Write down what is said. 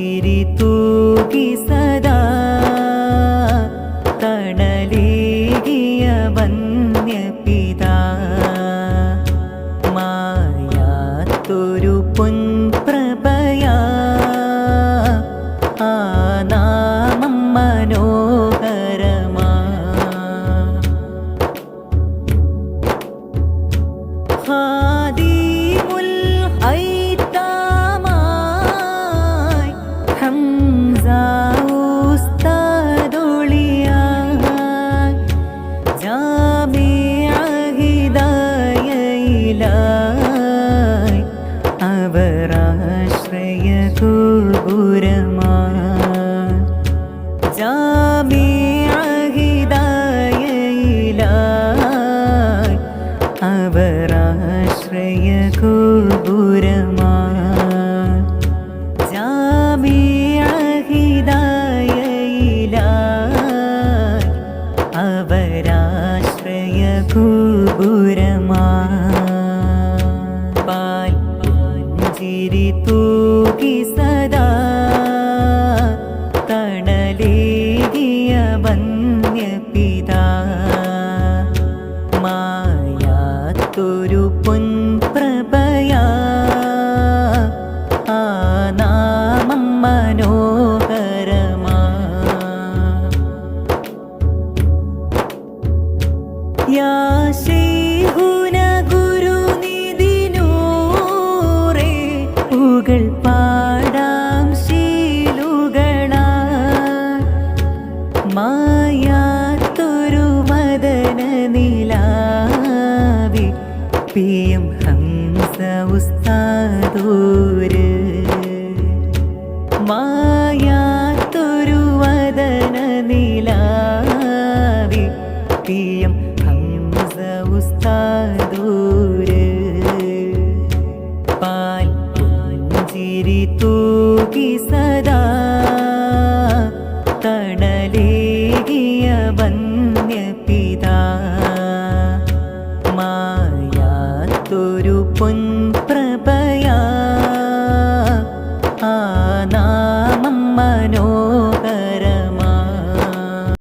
ചിരി തൂകി സദാ തണലേകിയ വന്യപിതാ. മായാത്തൊരു പൊൻപ്രഭയാ. ആ നാമം മനോഹരമാ. ഖാദിമുൽ അവരാശ്രയ ഗോപുരമായി ജാമിഅ ഹിദായയിലായി അവരാശ്രയ തൂകി സദാ തണലേകിയ വന്യപിതാ. മായാത്തൊരു പൊൻപ്രഭയാ. ആ നാമം മനോഹരമാ. യാ ഉസ്താദൂര്. മായാത്തൊരു വദന നിലാവി പിയം ഹംസ ഉസ്താദൂര്. പാൽ പുഞ്ചിരി തൂകി സദാ തണലേകിയ അതൊരു പൊൻപ്രഭയാ? ആ നാമം മനോ